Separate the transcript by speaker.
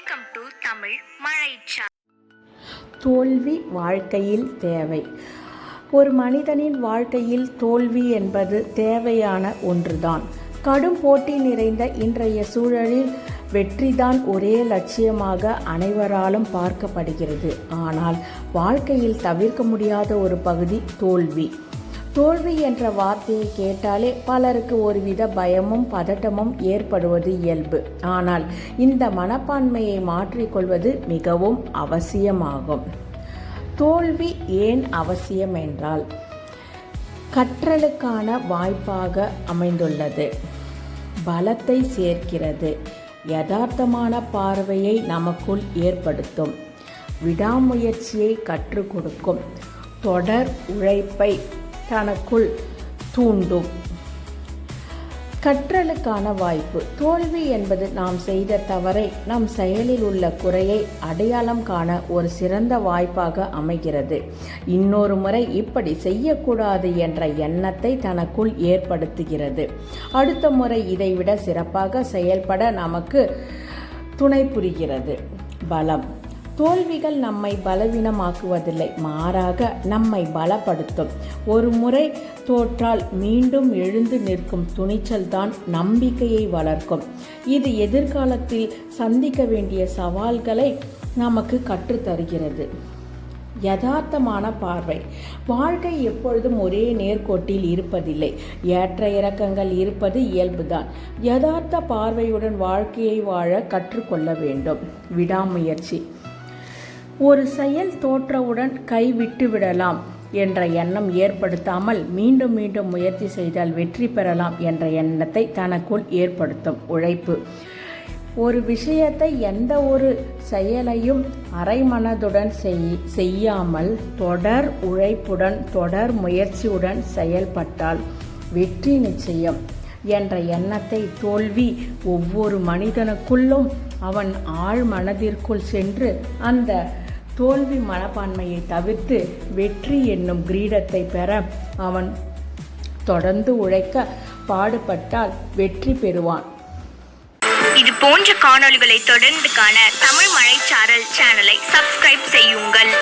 Speaker 1: Welcome to Tamil மழைச்சா
Speaker 2: தோல்வி வாழ்க்கையில் தேவை. ஒரு மனிதனின் வாழ்க்கையில் தோல்வி என்பது தேவையான ஒன்றுதான். கடும் போட்டி நிறைந்த இன்றைய சூழலில் வெற்றிதான் ஒரே லட்சியமாக அனைவராலும் பார்க்கப்படுகிறது. ஆனால் வாழ்க்கையில் தவிர்க்க முடியாத ஒரு பகுதி தோல்வி. தோல்வி என்ற வார்த்தையை கேட்டாலே பலருக்கு ஒருவித பயமும் பதட்டமும் ஏற்படுவது இயல்பு. ஆனால் இந்த மனப்பான்மையை மாற்றிக்கொள்வது மிகவும் அவசியமாகும். தோல்வி ஏன் அவசியம் என்றால் கற்றலுக்கான வாய்ப்பாக அமைந்துள்ளது. பலத்தை சேர்க்கிறது. யதார்த்தமான பார்வையை நமக்குள் ஏற்படுத்தும். விடாமுயற்சியை கற்றுக் கொடுக்கும். தொடர் உழைப்பை தனக்குள் தூண்டும். கற்றலுக்கான வாய்ப்பு. தோல்வி என்பது நாம் செய்த தவறை நம் செயலில் உள்ள குறையை அடையாளம் காண ஒரு சிறந்த வாய்ப்பாக அமைகிறது. இன்னொரு முறை இப்படி செய்யக்கூடாது என்ற எண்ணத்தை தனக்குள் ஏற்படுத்துகிறது. அடுத்த முறை இதைவிட சிறப்பாக செயல்பட நமக்கு துணை புரிகிறது. பலம். தோல்விகள் நம்மை பலவீனமாக்குவதில்லை மாறாக நம்மை பலப்படுத்தும். ஒரு முறை தோற்றால் மீண்டும் எழுந்து நிற்கும் துணிச்சல் தான் நம்பிக்கையை வளர்க்கும். இது எதிர்காலத்தில் சந்திக்க வேண்டிய சவால்களை நமக்கு கற்றுத்தருகிறது. யதார்த்தமான பார்வை. வாழ்க்கை எப்பொழுதும் ஒரே நேர்கோட்டில் இருப்பதில்லை. ஏற்ற இறக்கங்கள் இருப்பது இயல்புதான். யதார்த்த பார்வையுடன் வாழ்க்கையை வாழ கற்றுக்கொள்ள வேண்டும். விடாமுயற்சி. ஒரு செயல் தோற்றவுடன் கைவிட்டு விடலாம் என்ற எண்ணம் ஏற்படுத்தாமல் மீண்டும் மீண்டும் முயற்சி செய்தால் வெற்றி பெறலாம் என்ற எண்ணத்தை தனக்குள் ஏற்படுத்தும் உழைப்பு. ஒரு விஷயத்தை எந்த ஒரு செயலையும் அரைமனதுடன் செய் செய்யாமல் தொடர் உழைப்புடன் தொடர் முயற்சியுடன் செயல்பட்டால் வெற்றி நிச்சயம் என்ற எண்ணத்தை தோல்வி ஒவ்வொரு மனிதனுக்குள்ளும் அவன் ஆழ் மனதிற்குள் சென்று அந்த தோல்வி மனப்பான்மையை தவிர்த்து வெற்றி என்னும் கிரீடத்தை பெற அவன் தொடர்ந்து உழைக்க பாடுபட்டால் வெற்றி பெறுவான்.
Speaker 1: இது போன்ற காணொளிகளை தொடர்ந்து காண தமிழ் மழைச்சாரல் சேனலை சப்ஸ்கிரைப் செய்யுங்கள்.